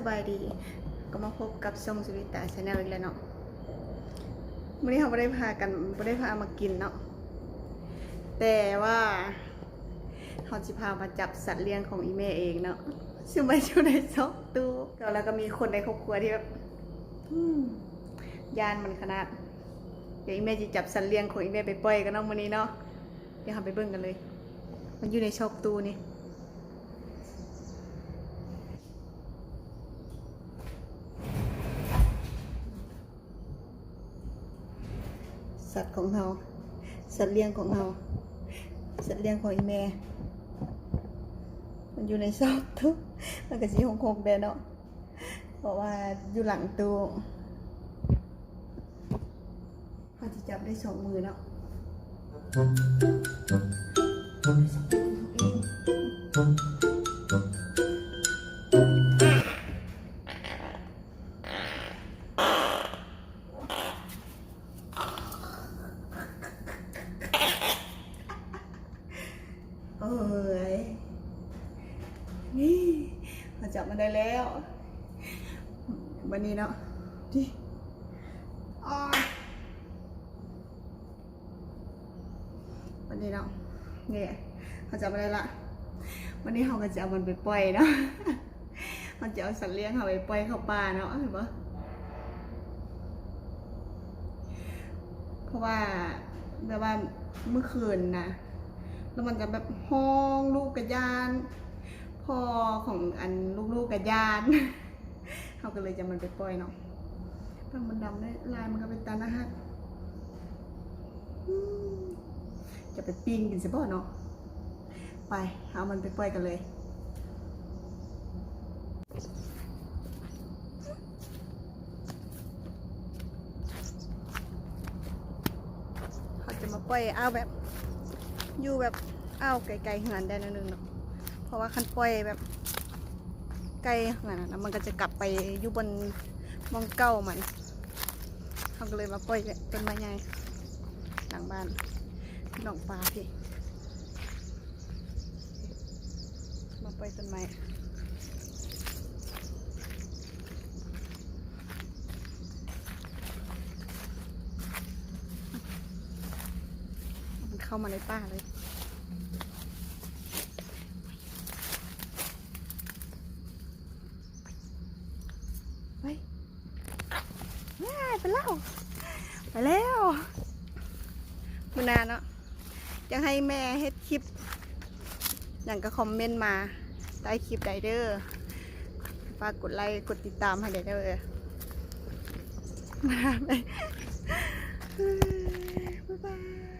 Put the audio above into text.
สบายดี ก็มาพบกับทรงสุริตาชาแนลอีกแล้วเนาะวันนี้เขาไม่ได้พากันไม่ได้พามากินเนาะแต่ว่าเขาจะพามาจับสัตว์เลี้ยงของอีเมเองเนาะซึ่งไม่อยู่ในซอกตู้แล้วก็มีคนในครอบครัวที่แบบยานมันขนาด เดี๋ยวอีเมจะจับสัตว์เลี้ยงของอีเมไปปล่อยกันเนาะวันนี้เนาะเดี๋ยวเราไปเบิ่งกันเลย มันอยู่ในชอกตู้นี่ สัตว์ของเราสัตว์เลี้ยงของเราสัตว์เลี้ยงของอีแม่ มันอยู่ในซอกตู้มันก็สีหงคงเดนเนาะเพราะว่าอยู่หลังตู้เขาจะจับได้สองมือเนาะเอ้ ยนี่เขาจับมาได้แล้ว วันนี้เนาะดิวันนี้เนาะเนี่ยเขาจับมาได้ละ วันนี้เขาก็จะเอามันไปปล่อยเนาะมันจะเอาสัตว์เลี้ยงเขาไปปล่อยเข้าป่าเนาะเห็นปะเพราะว่าแบบว่าเมื่อคืนนะ แล้วมันจะแบบห้องลูกกระยาน พ่อของอันลูกๆกระยานเขาก็เลยจะมันไปปล่อยเนาะบางมันดำได้ลายมันก็เป็นตานะฮะจะไปปิ้งกินสิบ่เนาะไปเอามันไปปล่อยกันเลยเขาจะมาปล่อยเอาแบบ อยู่แบบอ้าวไกลๆเหือนได้นิดนึงเนาะเพราะว่าคันปล่อยแบบ ไกลขนาดนั้นมันก็จะกลับไปอยู่บนมองเก้ามันเขาก็เลยมาปล่อยต้นไม้ใหญ่หลังบ้านดองปลาพี่มาปล่อยต้นไม้ เข้ามาในป่าเลย ไปว้ายไปแล้ว ไปแล้วมุนานเนาะจะให้แม่เฮ็ดคลิป อย่างก็คอมเมนต์มาใต้คลิปไดเดอร์ฝากกดไลค์กดติดตามให้ไดเดอร์มาไป บ๊ายบาย